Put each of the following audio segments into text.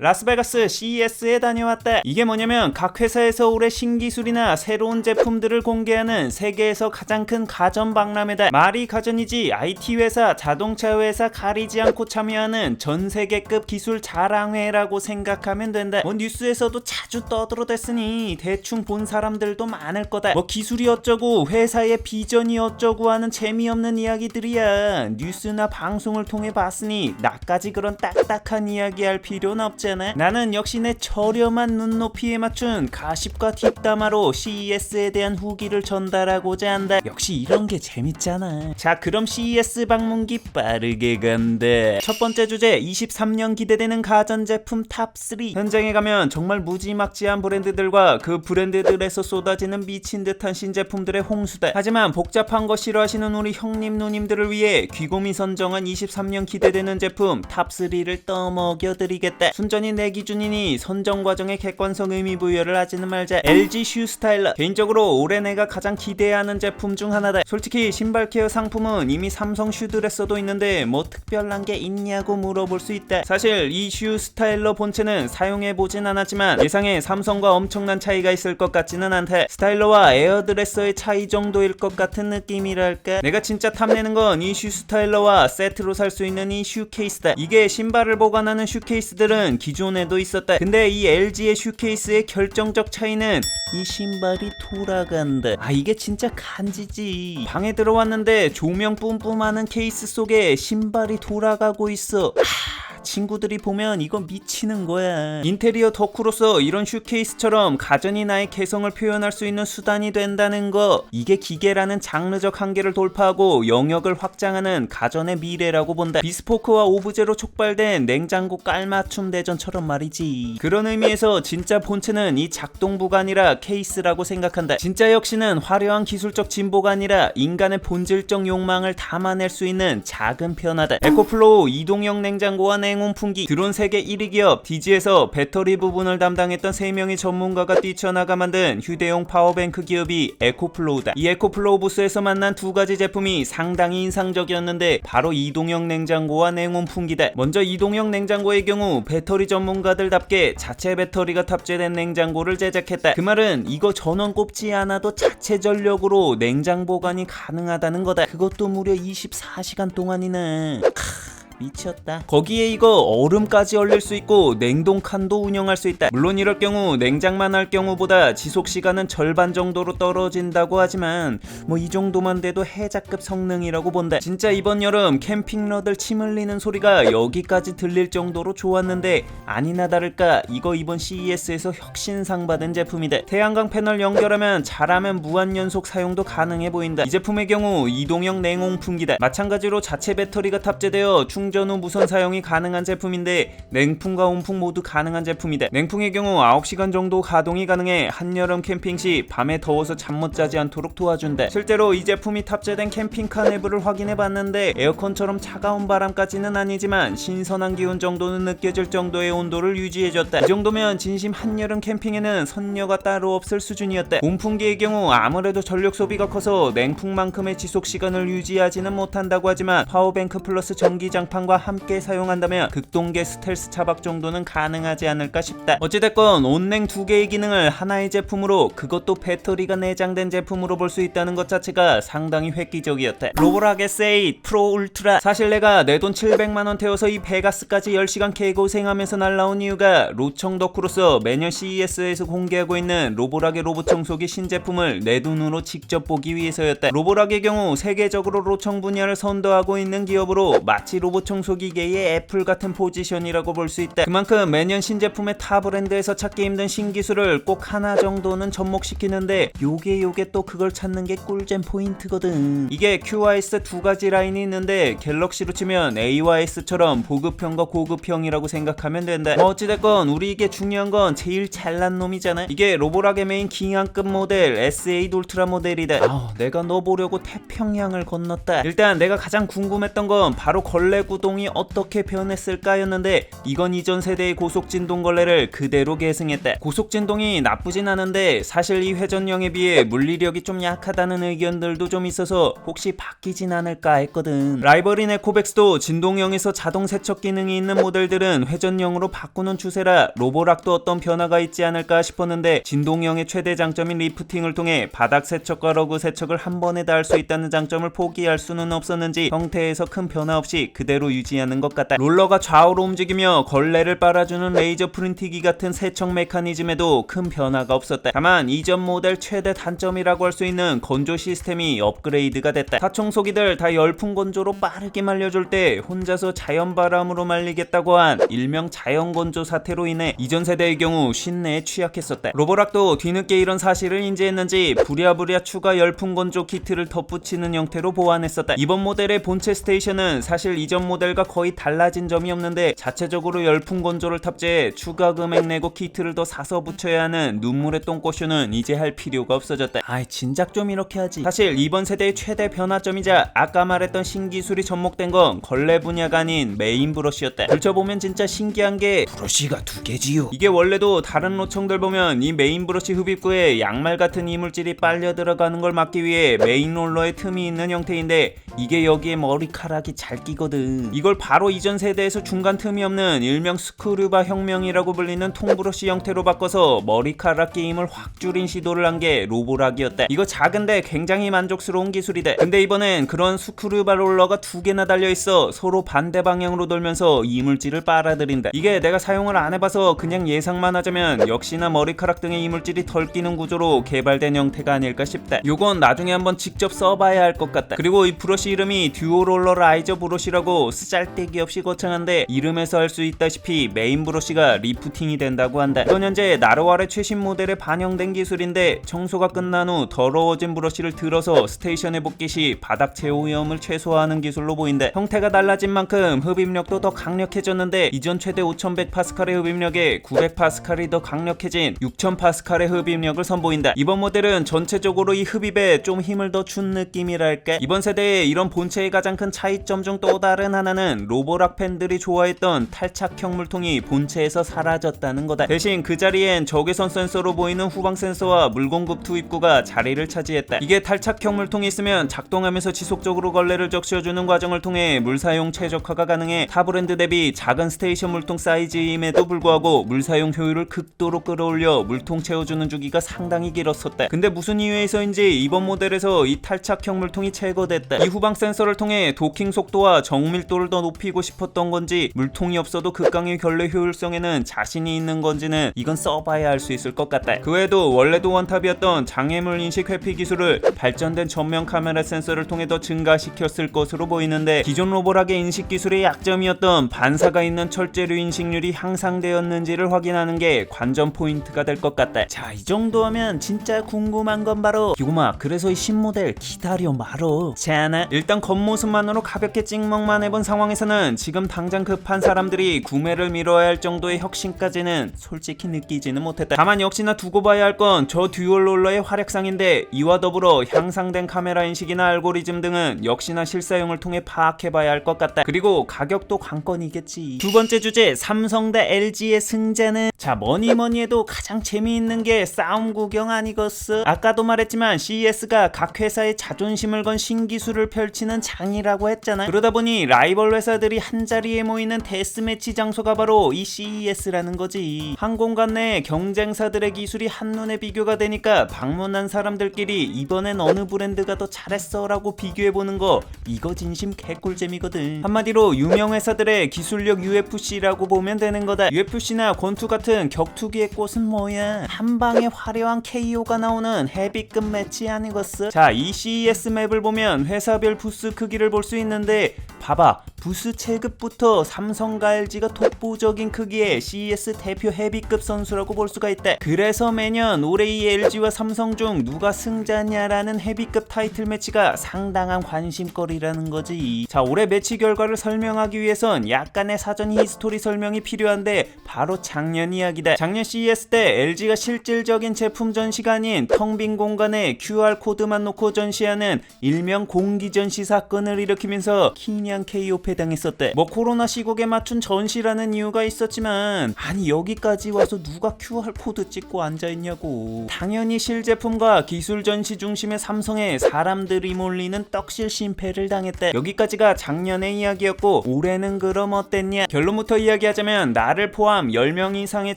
라스베가스 CES에 다녀왔다. 이게 뭐냐면 각 회사에서 올해 신기술이나 새로운 제품들을 공개하는 세계에서 가장 큰 가전 박람회다. 말이 가전이지 IT 회사, 자동차 회사 가리지 않고 참여하는 전 세계급 기술 자랑회라고 생각하면 된다. 뭐 뉴스에서도 자주 떠들어댔으니 대충 본 사람들도 많을 거다. 뭐 기술이 어쩌고 회사의 비전이 어쩌고 하는 재미없는 이야기들이야. 뉴스나 방송을 통해 봤으니 나까지 그런 딱딱한 이야기 할 필요는 없 잖아. 나는 역시 내 저렴한 눈높이에 맞춘 가십과 뒷담화로 CES에 대한 후기를 전달하고자 한다. 역시 이런 게 재밌잖아. 자, 그럼 CES 방문기 빠르게 간다. 첫 번째 주제 23년 기대되는 가전제품 탑3. 현장에 가면 정말 무지막지한 브랜드들과 그 브랜드들에서 쏟아지는 미친 듯한 신제품들의 홍수다. 하지만 복잡한 거 싫어하시는 우리 형님 누님들을 위해 귀고미 선정한 23년 기대되는 제품 탑3를 떠먹여드리겠다. 순전 히 내 기준이니 선정 과정에 객관성 의미 부여를 하지는 말자. LG 슈 스타일러. 개인적으로 올해 내가 가장 기대하는 제품 중 하나다. 솔직히 신발 케어 상품은 이미 삼성 슈드레서도 있는데 뭐 특별한 게 있냐고 물어볼 수 있다. 사실 이 슈 스타일러 본체는 사용해 보진 않았지만 예상에 삼성과 엄청난 차이가 있을 것 같지는 않다. 스타일러와 에어드레서의 차이 정도일 것 같은 느낌이랄까. 내가 진짜 탐내는 건 이 슈 스타일러와 세트로 살 수 있는 이 슈 케이스다. 이게 신발을 보관하는 슈 케이스들은 기존에도 있었다. 근데 이 LG의 슈 케이스의 결정적 차이는 이 신발이 돌아간다. 아 이게 진짜 간지지. 방에 들어왔는데 조명 뿜뿜하는 케이스 속에 신발이 돌아가고 있어. 하... 친구들이 보면 이건 미치는 거야. 인테리어 덕후로서 이런 슈케이스처럼 가전이 나의 개성을 표현할 수 있는 수단이 된다는 거. 이게 기계라는 장르적 한계를 돌파하고 영역을 확장하는 가전의 미래라고 본다. 비스포크와 오브제로 촉발된 냉장고 깔맞춤 대전처럼 말이지. 그런 의미에서 진짜 본체는 이 작동부가 아니라 케이스라고 생각한다. 진짜 역시는 화려한 기술적 진보가 아니라 인간의 본질적 욕망을 담아낼 수 있는 작은 변화다. 에코플로우 이동형 냉장고와 냉온풍기 드론 세계 1위 기업 디지에서 배터리 부분을 담당했던 3명의 전문가가 뛰쳐나가 만든 휴대용 파워뱅크 기업이 에코플로우다. 이 에코플로우 부스에서 만난 두 가지 제품이 상당히 인상적이었는데 바로 이동형 냉장고와 냉온 풍기다. 먼저 이동형 냉장고의 경우 배터리 전문가들답게 자체 배터리가 탑재된 냉장고를 제작했다. 그 말은 이거 전원 꼽지 않아도 자체 전력으로 냉장 보관이 가능하다는 거다. 그것도 무려 24시간 동안이나. 크... 미쳤다. 거기에 이거 얼음까지 얼릴 수 있고 냉동 칸도 운영할 수 있다. 물론 이럴 경우 냉장만 할 경우보다 지속 시간은 절반 정도로 떨어진다고 하지만 뭐 이 정도만 돼도 해자급 성능이라고 본다. 진짜 이번 여름 캠핑러들 침 흘리는 소리가 여기까지 들릴 정도로 좋았는데 아니나 다를까 이거 이번 CES에서 혁신상 받은 제품이다. 태양광 패널 연결하면 잘하면 무한 연속 사용도 가능해 보인다. 이 제품의 경우 이동형 냉온 풍기다. 마찬가지로 자체 배터리가 탑재되어 충 충전 후 무선 사용이 가능한 제품인데 냉풍과 온풍 모두 가능한 제품이다. 냉풍의 경우 9시간 정도 가동이 가능해 한여름 캠핑 시 밤에 더워서 잠 못 자지 않도록 도와준다. 실제로 이 제품이 탑재된 캠핑카 내부를 확인해 봤는데 에어컨처럼 차가운 바람까지는 아니지만 신선한 기온 정도는 느껴질 정도의 온도를 유지해줬다. 이 정도면 진심 한여름 캠핑에는 선녀가 따로 없을 수준이었다. 온풍기의 경우 아무래도 전력 소비가 커서 냉풍만큼의 지속 시간을 유지하지는 못한다고 하지만 파워뱅크 플러스 전기장판 장판과 함께 사용한다면 극동계 스텔스 차박 정도는 가능하지 않을까 싶다. 어찌됐건 온냉 두 개의 기능을 하나의 제품으로 그것도 배터리가 내장된 제품으로 볼 수 있다는 것 자체가 상당히 획기적이었다. 로보락 S8 프로 울트라 사실 내가 내 돈 700만원 태워서 이 베가스까지 10시간 개고생하면서 날라온 이유가 로청 덕후로서 매년 CES에서 공개하고 있는 로보락의 로봇 청소기 신제품을 내 눈으로 직접 보기 위해서였다. 로보락의 경우 세계적으로 로청 분야를 선도하고 있는 기업으로 마치 로봇 청소기계의 애플 같은 포지션이라고 볼 수 있다. 그만큼 매년 신제품의 타 브랜드에서 찾기 힘든 신기술을 꼭 하나 정도는 접목시키는데 요게 요게 또 그걸 찾는 게 꿀잼 포인트거든. 이게 QIS 두 가지 라인이 있는데 갤럭시로 치면 A와 S처럼 보급형과 고급형이라고 생각하면 된다. 뭐 어찌됐건 우리 이게 중요한 건 제일 잘난 놈이잖아. 이게 로보락의 메인 기항급 모델 S8 울트라 모델이다. 아, 내가 너 보려고 태평양을 건넜다. 일단 내가 가장 궁금했던 건 바로 걸레구 구동이 어떻게 변했을까였는데 이건 이전 세대의 고속 진동 걸레를 그대로 계승했다. 고속 진동이 나쁘진 않은데 사실 이 회전형에 비해 물리력이 좀 약하다는 의견들도 좀 있어서 혹시 바뀌진 않을까 했거든. 라이벌인 에코백스도 진동형에서 자동 세척 기능이 있는 모델들은 회전형으로 바꾸는 추세라 로보락도 어떤 변화가 있지 않을까 싶었는데 진동형의 최대 장점인 리프팅을 통해 바닥 세척과 러그 세척을 한 번에 다 할 수 있다는 장점을 포기할 수는 없었는지 형태에서 큰 변화 없이 그대로 유지하는 것 같다. 롤러가 좌우로 움직이며 걸레를 빨아주는 레이저 프린티기 같은 세척 메커니즘에도 큰 변화가 없었다. 다만 이전 모델 최대 단점이라고 할 수 있는 건조 시스템이 업그레이드가 됐다. 사청소기들 다 열풍 건조로 빠르게 말려줄 때 혼자서 자연 바람으로 말리겠다고 한 일명 자연 건조 사태로 인해 이전 세대의 경우 신내에 취약했었다. 로보락도 뒤늦게 이런 사실을 인지했는지 부랴부랴 추가 열풍 건조 키트를 덧붙이는 형태로 보완했었다. 이번 모델의 본체 스테이션은 사실 이전 모델과 거의 달라진 점이 없는데 자체적으로 열풍 건조를 탑재해 추가 금액 내고 키트를 더 사서 붙여야 하는 눈물의 똥꼬쇼는 이제 할 필요가 없어졌다. 아이 진작 좀 이렇게 하지. 사실 이번 세대의 최대 변화점이자 아까 말했던 신기술이 접목된 건 걸레 분야가 아닌 메인 브러쉬였다. 들춰보면 진짜 신기한 게 브러쉬가 두 개지요. 이게 원래도 다른 로청들 보면 이 메인 브러쉬 흡입구에 양말 같은 이물질이 빨려 들어가는 걸 막기 위해 메인 롤러에 틈이 있는 형태인데 이게 여기에 머리카락이 잘 끼거든. 이걸 바로 이전 세대에서 중간 틈이 없는 일명 스크류바 혁명이라고 불리는 통브러쉬 형태로 바꿔서 머리카락 게임을 확 줄인 시도를 한 게 로보락이었다. 이거 작은데 굉장히 만족스러운 기술이다. 근데 이번엔 그런 스크류바 롤러가 두 개나 달려 있어 서로 반대 방향으로 돌면서 이물질을 빨아들인다. 이게 내가 사용을 안 해봐서 그냥 예상만 하자면 역시나 머리카락 등의 이물질이 덜 끼는 구조로 개발된 형태가 아닐까 싶다. 요건 나중에 한번 직접 써봐야 할 것 같다. 그리고 이 브러쉬 이름이 듀오 롤러 라이저 브러쉬라고 쓰잘데기 없이 거창한데 이름에서 알 수 있다시피 메인 브러쉬가 리프팅이 된다고 한다. 이건 현재 나르왈의 최신 모델에 반영된 기술인데 청소가 끝난 후 더러워진 브러쉬를 들어서 스테이션에 복귀 시 바닥 제어 위험을 최소화하는 기술로 보인다. 형태가 달라진 만큼 흡입력도 더 강력해졌는데 이전 최대 5100파스칼의 흡입력에 900파스칼이 더 강력해진 6000파스칼의 흡입력을 선보인다. 이번 모델은 전체적으로 이 흡입에 좀 힘을 더 준 느낌이랄까. 이번 세대의 이런 본체의 가장 큰 차이점 중 또 다른 하나는 로보락 팬들이 좋아했던 탈착형 물통이 본체에서 사라졌다는 거다. 대신 그 자리엔 적외선 센서로 보이는 후방 센서와 물공급 투입구가 자리를 차지했다. 이게 탈착형 물통이 있으면 작동하면서 지속적으로 걸레를 적셔주는 과정을 통해 물 사용 최적화가 가능해 타 브랜드 대비 작은 스테이션 물통 사이즈임에도 불구하고 물 사용 효율을 극도로 끌어올려 물통 채워주는 주기가 상당히 길었었다. 근데 무슨 이유에서인지 이번 모델에서 이 탈착형 물통이 제거됐다. 이 후방 센서를 통해 도킹 속도와 정밀 도를 더 높이고 싶었던 건지 물통이 없어도 극강의 결례 효율성에는 자신이 있는 건지는 이건 써봐야 알 수 있을 것 같다. 그 외에도 원래도 원탑이었던 장애물 인식 회피 기술을 발전된 전면 카메라 센서를 통해 더 증가시켰을 것으로 보이는데 기존 로보락의 인식 기술의 약점이었던 반사가 있는 철제류 인식률이 향상되었는지를 확인하는 게 관전 포인트가 될 것 같다. 자, 이 정도 하면 진짜 궁금한 건 바로 기구마 그래서 이 신모델 기다려 말어. 자나 일단 겉모습만으로 가볍게 찍먹만 해본 상황에서는 지금 당장 급한 사람들이 구매를 미뤄야 할 정도의 혁신까지는 솔직히 느끼지는 못했다. 다만 역시나 두고 봐야 할 건 저 듀얼 롤러의 활약상인데 이와 더불어 향상된 카메라 인식이나 알고리즘 등은 역시나 실사용을 통해 파악해봐야 할 것 같다. 그리고 가격도 관건이겠지. 두 번째 주제 삼성 대 LG의 승자는 자 뭐니 뭐니 해도 가장 재미있는 게 싸움 구경 아니겠어? 아까도 말했지만 CES가 각 회사의 자존심을 건 신기술을 펼치는 장이라고 했잖아. 그러다 보니 라이 벌 회사들이 한 자리에 모이는 데스매치 장소가 바로 이 CES라는 거지. 한 공간 내에 경쟁사들의 기술이 한눈에 비교가 되니까 방문한 사람들끼리 이번엔 어느 브랜드가 더 잘했어 라고 비교해보는 거 이거 진심 개꿀잼이거든. 한마디로 유명 회사들의 기술력 UFC라고 보면 되는 거다. UFC나 권투 같은 격투기의 꽃은 뭐야? 한 방에 화려한 KO가 나오는 헤비급 매치 아니겠어? 자, 이 CES 맵을 보면 회사별 부스 크기를 볼 수 있는데 봐봐. 부스 체급부터 삼성과 LG가 독보적인 크기의 CES 대표 헤비급 선수라고 볼 수가 있다. 그래서 매년 올해 이 LG와 삼성 중 누가 승자냐라는 헤비급 타이틀 매치가 상당한 관심거리라는 거지. 자, 올해 매치 결과를 설명하기 위해선 약간의 사전 히스토리 설명이 필요한데 바로 작년 이야기다. 작년 CES 때 LG가 실질적인 제품 전시가 아닌 텅 빈 공간에 QR 코드만 놓고 전시하는 일명 공기 전시 사건을 일으키면서 키냥 KO 패당했었대. 뭐 코로나 시국에 맞춘 전시라는 이유가 있었지만 아니 여기까지 와서 누가 QR 코드 찍고 앉아 있냐고. 당연히 실제품과 기술 전시 중심의 삼성에 사람들이 몰리는 떡실 심패를 당했대. 여기까지가 작년의 이야기였고 올해는 그럼 어땠냐? 결론부터 이야기하자면 나를 포함 10명 이상의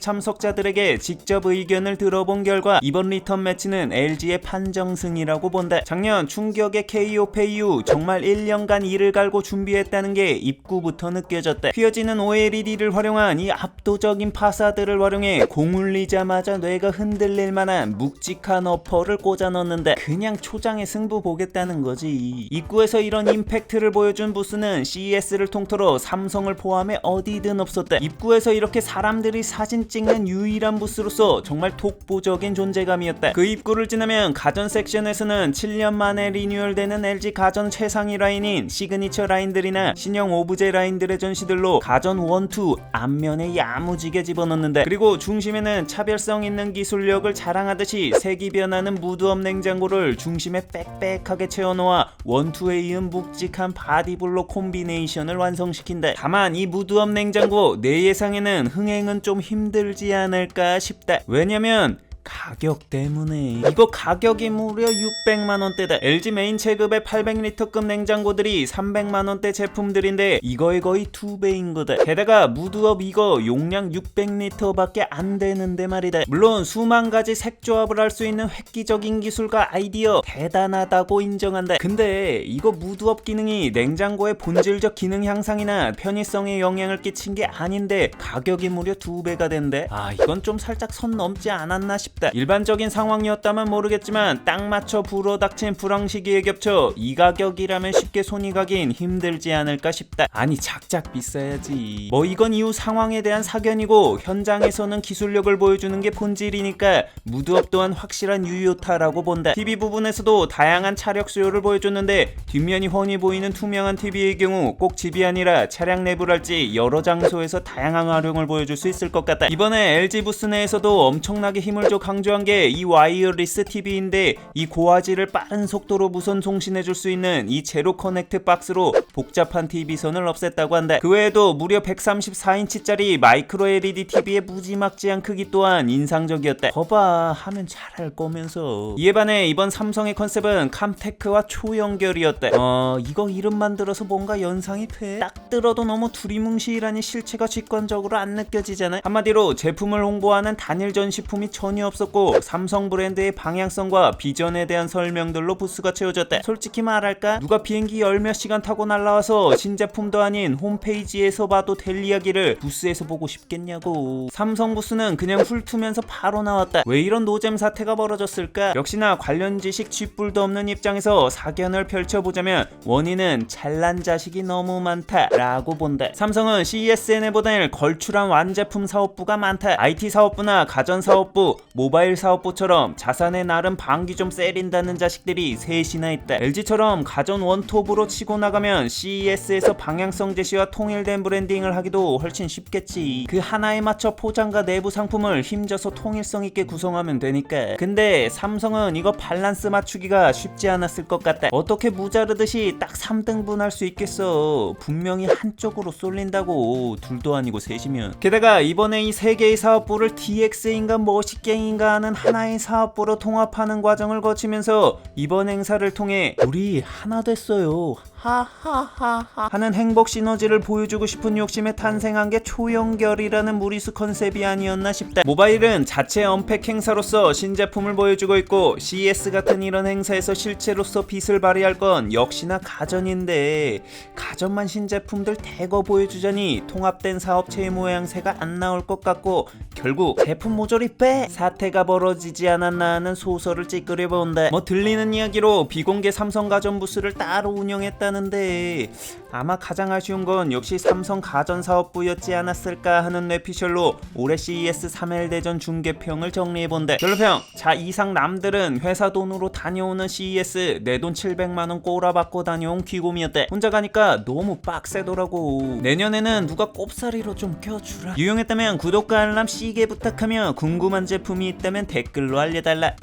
참석자들에게 직접 의견을 들어본 결과 이번 리턴 매치는 LG의 판정승이라고 본다. 작년 충격의 KO패 이후 정말 1년간 이를 갈고 준비했다는 게 입구부터 느껴졌대. 휘어지는 OLED를 활용한 이 압도적인 파사드를 활용해 공 울리자마자 뇌가 흔들릴 만한 묵직한 어퍼를 꽂아 넣는데 그냥 초장의 승부 보겠다는 거지. 입구에서 이런 임팩트를 보여준 부스는 CES를 통틀어 삼성을 포함해 어디든 없었대. 입구에서 이렇게 사람들이 사진 찍는 유일한 부스로서 정말 독보적인 존재감이었다. 그 입구를 지나면 가전 섹션에서는 7년 만에 리뉴얼되는 LG 가전 최상위 라인인 시그니처 라인들이나 신형 오브제 라인들의 전시들로 가전 1, 2 앞면에 야무지게 집어넣는데 그리고 중심에는 차별성 있는 기술력을 자랑하듯이 색이 변하는 무드업 냉장고를 중심에 빽빽하게 채워놓아 원투에 이은 묵직한 바디블록 콤비네이션을 완성시킨다. 다만 이 무드업 냉장고 내 예상에는 흥행은 좀 힘들지 않을까 싶다. 왜냐면 가격 때문에 이거 가격이 무려 600만 원대다. LG 메인 체급의 800리터급 냉장고들이 300만 원대 제품들인데 이거의 거의 두 배인 거다. 게다가 무드업 이거 용량 600리터밖에 안 되는데 말이다. 물론 수만 가지 색 조합을 할 수 있는 획기적인 기술과 아이디어 대단하다고 인정한다. 근데 이거 무드업 기능이 냉장고의 본질적 기능 향상이나 편의성에 영향을 끼친 게 아닌데 가격이 무려 두 배가 된대. 아 이건 좀 살짝 선 넘지 않았나 싶 다. 일반적인 상황이었다면 모르겠지만 딱 맞춰 불어닥친 불황 시기에 겹쳐 이 가격이라면 쉽게 손이 가긴 힘들지 않을까 싶다. 아니 작작 비싸야지. 뭐 이건 이후 상황에 대한 사견이고 현장에서는 기술력을 보여주는 게 본질이니까 무드업 또한 확실한 유효타라고 본다. TV 부분에서도 다양한 차력 수요를 보여줬는데 뒷면이 훤히 보이는 투명한 TV의 경우 꼭 집이 아니라 차량 내부랄지 여러 장소에서 다양한 활용을 보여줄 수 있을 것 같다. 이번에 LG 부스 내에서도 엄청나게 힘을 줘 강조한 게 이 와이어리스 TV인데 이 고화질을 빠른 속도로 무선 송신해줄 수 있는 이 제로 커넥트 박스로 복잡한 TV선을 없앴다고 한다. 그 외에도 무려 134인치짜리 마이크로 LED TV의 무지막지한 크기 또한 인상적이었다. 거봐 하면 잘할 거면서 이에 반해 이번 삼성의 컨셉은 캄테크와 초연결이었다. 어 이거 이름만 들어서 뭔가 연상이 돼. 딱 들어도 너무 두리뭉실하니 실체가 직관적으로 안 느껴지잖아. 한마디로 제품을 홍보하는 단일 전시품이 전혀 없었고 삼성 브랜드의 방향성과 비전에 대한 설명들로 부스가 채워졌다. 솔직히 말할까? 누가 비행기 열몇 시간 타고 날라와서 신제품도 아닌 홈페이지에서 봐도 될 이야기를 부스에서 보고 싶겠냐고. 삼성 부스는 그냥 훑으면서 바로 나왔다. 왜 이런 노잼 사태가 벌어졌을까? 역시나 관련 지식 쥐뿔도 없는 입장에서 사견을 펼쳐보자면 원인은 잘난 자식이 너무 많다라고 본다. 삼성은 CES에 내보낼 걸출한 완제품 사업부가 많다. IT 사업부나 가전 사업부, 모바일 사업부처럼 자산에 나름 방귀 좀 세린다는 자식들이 셋이나 있다. LG처럼 가전 원톱으로 치고 나가면 CES에서 방향성 제시와 통일된 브랜딩을 하기도 훨씬 쉽겠지. 그 하나에 맞춰 포장과 내부 상품을 힘줘서 통일성 있게 구성하면 되니까. 근데 삼성은 이거 밸런스 맞추기가 쉽지 않았을 것 같다. 어떻게 무자르듯이 딱 3등분 할 수 있겠어. 분명히 한쪽으로 쏠린다고. 둘도 아니고 셋이면. 게다가 이번에 이 세 개의 사업부를 DX인가 머시갱 하는 하나의 사업부로 통합하는 과정을 거치면서 이번 행사를 통해 우리 하나 됐어요. 하는 행복 시너지를 보여주고 싶은 욕심에 탄생한 게 초연결이라는 무리수 컨셉이 아니었나 싶다. 모바일은 자체 언팩 행사로서 신제품을 보여주고 있고 CES 같은 이런 행사에서 실체로서 빛을 발휘할 건 역시나 가전인데 가전만 신제품들 대거 보여주자니 통합된 사업체의 모양새가 안 나올 것 같고 결국 제품 모조리 빼 사태가 벌어지지 않았나 하는 소설을 찌끄려 본다. 뭐 들리는 이야기로 비공개 삼성 가전 부스를 따로 운영했다는 데 아마 가장 아쉬운 건 역시 삼성 가전 사업부였지 않았을까 하는 뇌피셜로 올해 CES 3일 대전 중계평을 정리해 본다. 별로평. 자 이상 남들은 회사 돈으로 다녀오는 CES 내 돈 700만 원 꼬라박고 다녀온 귀곰이었대. 혼자 가니까 너무 빡세더라고. 내년에는 누가 꼽사리로 좀 껴주라. 유용했다면 구독과 알람 시게 부탁하며 궁금한 제품이 있다면 댓글로 알려달라.